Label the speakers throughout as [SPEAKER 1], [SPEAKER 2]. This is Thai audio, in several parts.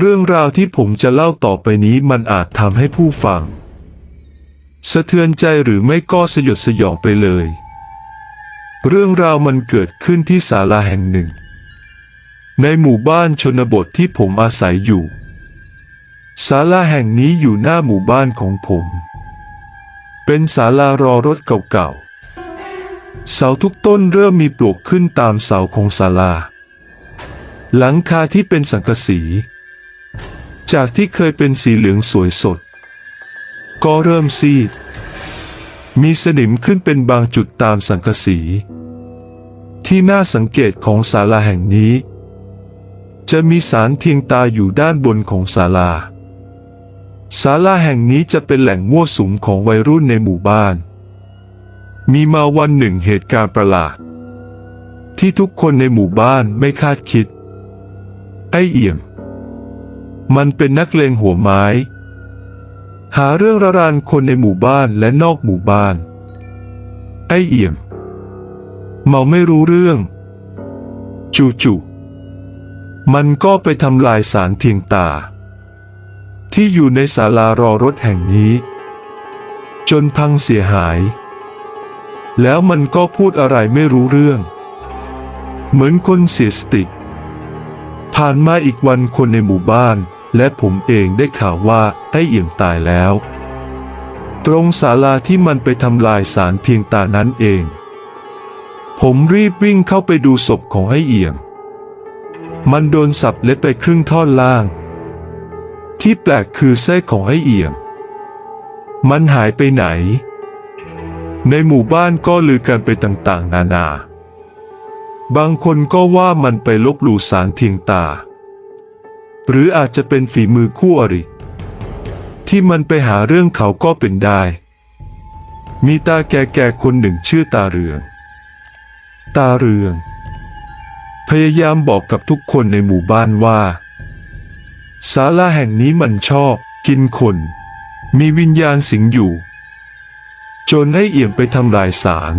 [SPEAKER 1] เรื่องราวที่ผมจะเล่าต่อไปนี้มันอาจทำให้ผู้ฟัง สะเทือนใจหรือไม่ก็สยดสยองไปเลย เรื่องราวมันเกิดขึ้นที่ศาลาแห่งหนึ่ง ในหมู่บ้านชนบทที่ผมอาศัยอยู่ศาลาแห่งนี้อยู่หน้าหมู่บ้านของผม เป็นศาลารอรถเก่าๆ เสาทุกต้นเริ่มมีปลวกขึ้นตามเสาของศาลา หลังคาที่เป็นสังกะสี จากที่เคยเป็นสีเหลืองสวยสด ก็เริ่มซีด มีสนิมขึ้นเป็นบางจุดตามสังกะสี ที่น่าสังเกตของศาลาแห่งนี้ จะมีสารเทียงตาอยู่ด้านบนของศาลาศาลาแห่งนี้จะเป็นแหล่งมั่วสุมของวัยรุ่นในหมู่บ้าน มีมาวันหนึ่งเหตุการณ์ประหลาด ที่ทุกคนในหมู่บ้านไม่คาดคิด ไอเอี่ยม มันเป็นนักเลงหัวไม้ หาเรื่องระรานคนในหมู่บ้านและนอกหมู่บ้าน ไอเอี่ยม เมาไม่รู้เรื่อง จู่ๆมันก็ไปทำลายสารเทียงตา ที่อยู่ในศาลารอรถแห่งนี้ จนพังเสียหาย แล้วมันก็พูดอะไรไม่รู้เรื่อง เหมือนคนเสียสติผ่านมาอีกวันคนในหมู่บ้าน และผมเองได้ข่าวว่าไอ้เอี่ยมตายแล้ว ตรงศาลาที่มันไปทำลายสารเพียงตานั้นเอง ผมรีบวิ่งเข้าไปดูศพของไอ้เอี่ยม มันโดนสับเล็ดไปครึ่งท่อนล่าง ที่แปลกคือไส้ของไอ้เอี่ยม มันหายไปไหน ในหมู่บ้านก็ลือกันไปต่างๆ นานา บางคนก็ว่ามันไปลบหลู่สารเทียงตา หรืออาจจะเป็นฝีมือคู่อริที่มันไปหาเรื่องเขาก็เป็นได้ มีตาแก่ๆคนหนึ่งชื่อตาเรือง ตาเรือง พยายามบอกกับทุกคนในหมู่บ้านว่าศาลาแห่งนี้มันชอบ กินคน มีวิญญาณสิงอยู่ จนให้เอี่ยมไปทำลายสาร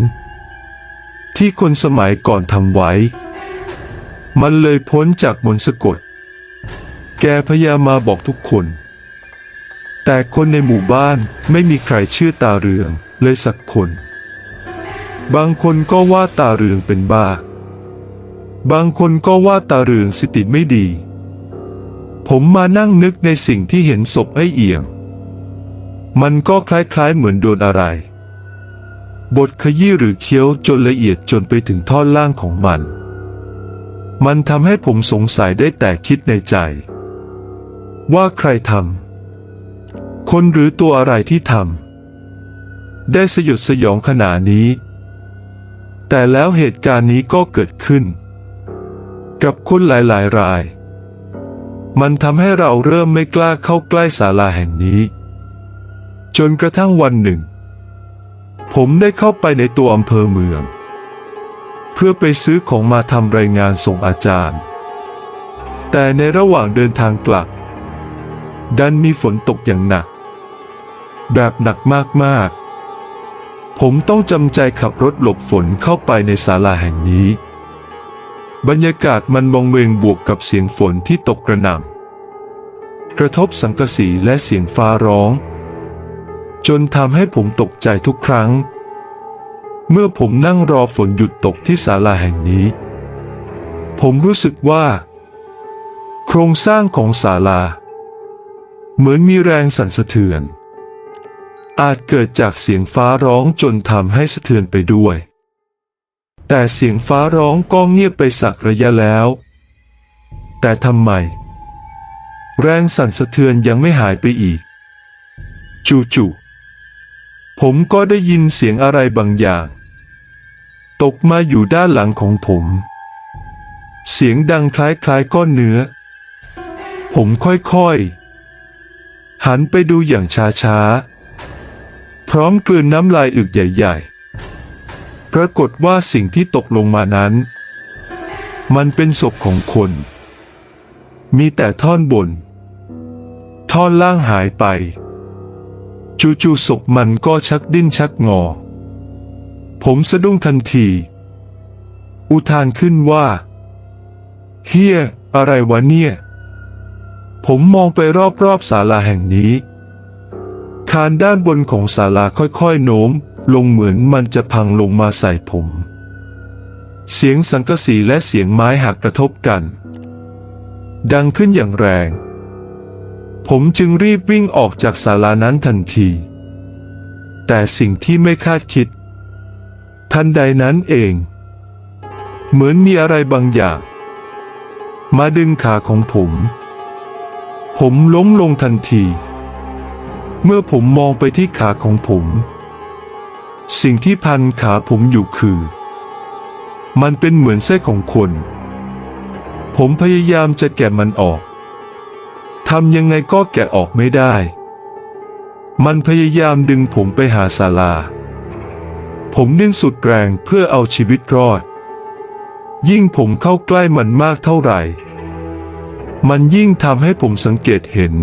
[SPEAKER 1] ที่คนสมัยก่อนทำไว้ มันเลยพ้นจากมนต์สะกด แกพยายามมาบอกทุกคน แต่คนในหมู่บ้านไม่มีใครเชื่อตาเรืองเลยสักคน บางคนก็ว่าตาเรืองเป็นบ้า บางคนก็ว่าตาเรืองสติไม่ดี ผมมานั่งนึกในสิ่งที่เห็นศพไอ้เอี่ยมมันก็คล้ายๆเหมือนโดนอะไร บทขยี้หรือเคี้ยวจนละเอียดจนไปถึงท่อนล่างของมันมันทำให้ผมสงสัยได้แต่คิดในใจ ว่าใครทำ คนหรือตัวอะไรที่ทำ ได้สยดสยองขนาดนี้ แต่แล้วเหตุการณ์นี้ก็เกิดขึ้น กับคนหลายๆราย มันทำให้เราเริ่มไม่กล้าเข้าใกล้ศาลาแห่งนี้ จนกระทั่งวันหนึ่ง ผมได้เข้าไปในตัวอำเภอเมือง เพื่อไปซื้อของมาทำรายงานส่งอาจารย์ แต่ในระหว่างเดินทางกลับ ดันมีฝนตกอย่างหนัก แบบหนักมากๆ ผมต้องจำใจขับรถหลบฝนเข้าไปในศาลาแห่งนี้ บรรยากาศมันบองเวงบวกกับเสียงฝนที่ตกกระหน่ำกระทบสังกะสีและเสียงฟ้าร้อง จนทำให้ผมตกใจทุกครั้ง เมื่อผมนั่งรอฝนหยุดตกที่ศาลาแห่งนี้ ผมรู้สึกว่า โครงสร้างของศาลา เหมือนมีแรงสั่นสะเทือน อาจเกิดจากเสียงฟ้าร้องจนทำให้สะเทือนไปด้วย แต่เสียงฟ้าร้องก็เงียบไปสักระยะแล้ว แต่ทำไม แรงสั่นสะเทือนยังไม่หายไปอีก จู่ๆผมก็ได้ยินเสียงอะไรบางอย่าง ตกมาอยู่ด้านหลังของผม เสียงดังคล้ายๆก้อนเนื้อ ผมค่อยๆ หันไปดูอย่างช้าๆ พร้อมกลืนน้ำลายอึกใหญ่ๆ ปรากฏว่าสิ่งที่ตกลงมานั้น มันเป็นศพของคน มีแต่ท่อนบน ท่อนล่างหายไป จู่ๆศพมันก็ชักดิ้นชักงอ ผมสะดุ้งทันที อุทานขึ้นว่า เฮีย อะไรวะเนี่ย ผมมองไปรอบๆศาลาแห่งนี้ คานด้านบนของศาลาค่อยๆโน้ม ลงเหมือนมันจะพังลงมาใส่ผม เสียงสังกะสีและเสียงไม้หักกระทบกัน ดังขึ้นอย่างแรง ผมจึงรีบวิ่งออกจากศาลานั้นทันที แต่สิ่งที่ไม่คาดคิด ทันใดนั้นเอง เหมือนมีอะไรบางอย่าง มาดึงขาของผม ผมล้มลงทันที เมื่อผมมองไปที่ขาของผม สิ่งที่พันขาผมอยู่คือ มันเป็นเหมือนเส้นของคน ผมพยายามจะแกะมันออกทำยังไงก็แกะออกไม่ได้ มันพยายามดึงผมไปหาศาลา ผมดิ้นสุดแรงเพื่อเอาชีวิตรอด ยิ่งผมเข้าใกล้มันมากเท่าไหร่ มันยิ่งทำให้ผมสังเกตเห็น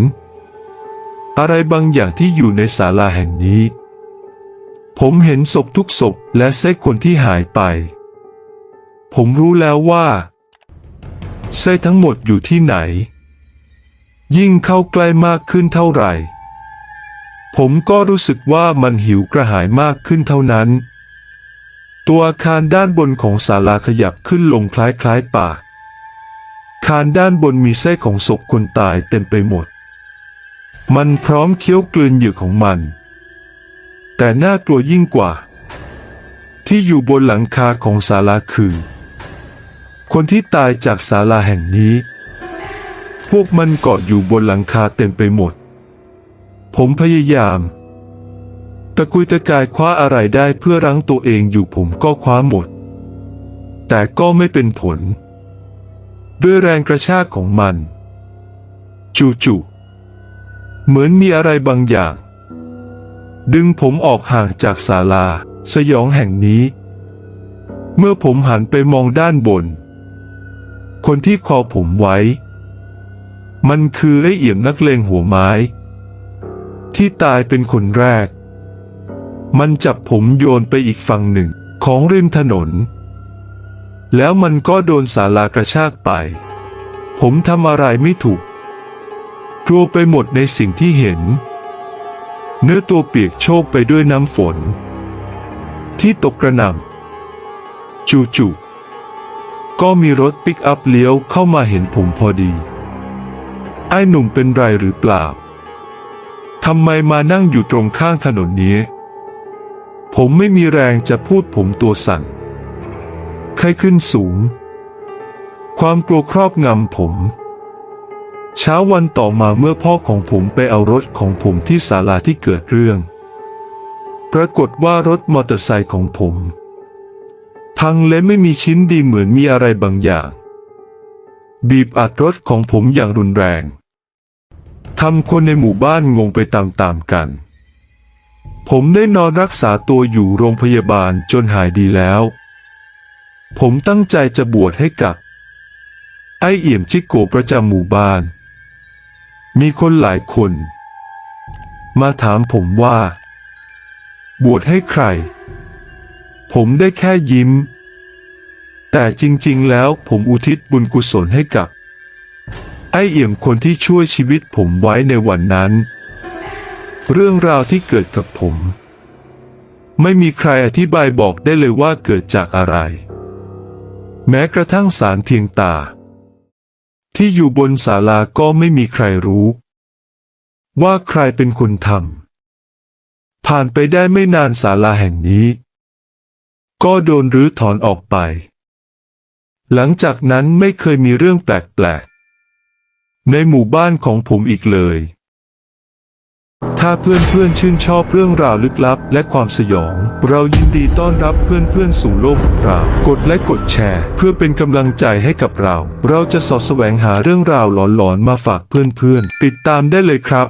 [SPEAKER 1] อะไรบางอย่างที่อยู่ในศาลาแห่งนี้ ผมเห็นศพทุกศพและเส้คนที่หายไป ผมรู้แล้วว่าเส้ทั้งหมดอยู่ที่ไหน ยิ่งเข้าใกล้มากขึ้นเท่าไหร่ ผมก็รู้สึกว่ามันหิวกระหายมากขึ้นเท่านั้น ตัวอาคารด้านบนของศาลาขยับขึ้นลงคล้ายๆปาก คานด้านบนมีเส้ของศพคนตายเต็มไปหมด มันพร้อมเคี้ยวกลืนเหยื่อของมัน แต่น่ากลัวยิ่งกว่า ที่อยู่บนหลังคาของศาลาคือ คนที่ตายจากศาลาแห่งนี้ พวกมันเกาะอยู่บนหลังคาเต็มไปหมด ผมพยายามตะกุยตะกายคว้าอะไรได้เพื่อรั้งตัวเองอยู่ผมก็คว้าหมด แต่ก็ไม่เป็นผล ด้วยแรงกระชากของมัน จู่ๆเหมือนมีอะไรบางอย่าง ดึงผมออกห่างจากศาลา สยองแห่งนี้ เมื่อผมหันไปมองด้านบน คนที่คอผมไว้ มันคือไอ้เอี่ยมนักเลงหัวไม้ ที่ตายเป็นคนแรก มันจับผมโยนไปอีกฝั่งหนึ่งของริมถนน แล้วมันก็โดนศาลากระชากไป ผมทำอะไรไม่ถูกกลัวไปหมดในสิ่งที่เห็น เนื้อตัวเปียกโชกไปด้วยน้ำฝน ที่ตกกระหน่ำจู่ๆก็มีรถปิกอัพเลี้ยวเข้ามาเห็นผมพอดี ไอ้หนุ่มเป็นไรหรือเปล่าทำไมมานั่งอยู่ตรงข้างถนนนี้ ผมไม่มีแรงจะพูดผมตัวสั่น ไข้ขึ้นสูง ความกลัวครอบงำผม เช้าวันต่อมาเมื่อพ่อของผมไปเอารถของผมที่ศาลาที่เกิดเรื่อง ปรากฏว่ารถมอเตอร์ไซค์ของผมพังและไม่มีชิ้นดีเหมือนมีอะไรบางอย่าง บีบอัดรถของผมอย่างรุนแรงทำคนในหมู่บ้านงงไปตามๆกัน ผมได้นอนรักษาตัวอยู่โรงพยาบาลจนหายดีแล้ว ผมตั้งใจจะบวชให้กับ ไอเอี่ยมชิโกประจำหมู่บ้าน มีคนหลายคน มาถามผมว่า บวชให้ใคร ผมได้แค่ยิ้ม แต่จริงๆแล้วผมอุทิศบุญกุศลให้กับ ไอเอี่ยมคนที่ช่วยชีวิตผมไว้ในวันนั้น เรื่องราวที่เกิดกับผม ไม่มีใครอธิบายบอกได้เลยว่าเกิดจากอะไร แม้กระทั่งสารเพียงตา ที่อยู่บนศาลาก็ไม่มีใครรู้ ว่าใครเป็นคนทำผ่านไปได้ไม่นานศาลาแห่งนี้ ก็โดนรื้อถอนออกไป หลังจากนั้นไม่เคยมีเรื่องแปลกๆ ในหมู่บ้านของผมอีกเลย ถ้าเพื่อนๆชื่นชอบเรื่องราวลึกลับและความสยอง เรายินดีต้อนรับเพื่อนๆสู่โลกของเรากดและกดแชร์ เพื่อเป็นกำลังใจให้กับเรา เราจะสอดแสวงหาเรื่องราวหลอนๆมาฝากเพื่อนๆ ติดตามได้เลยครับ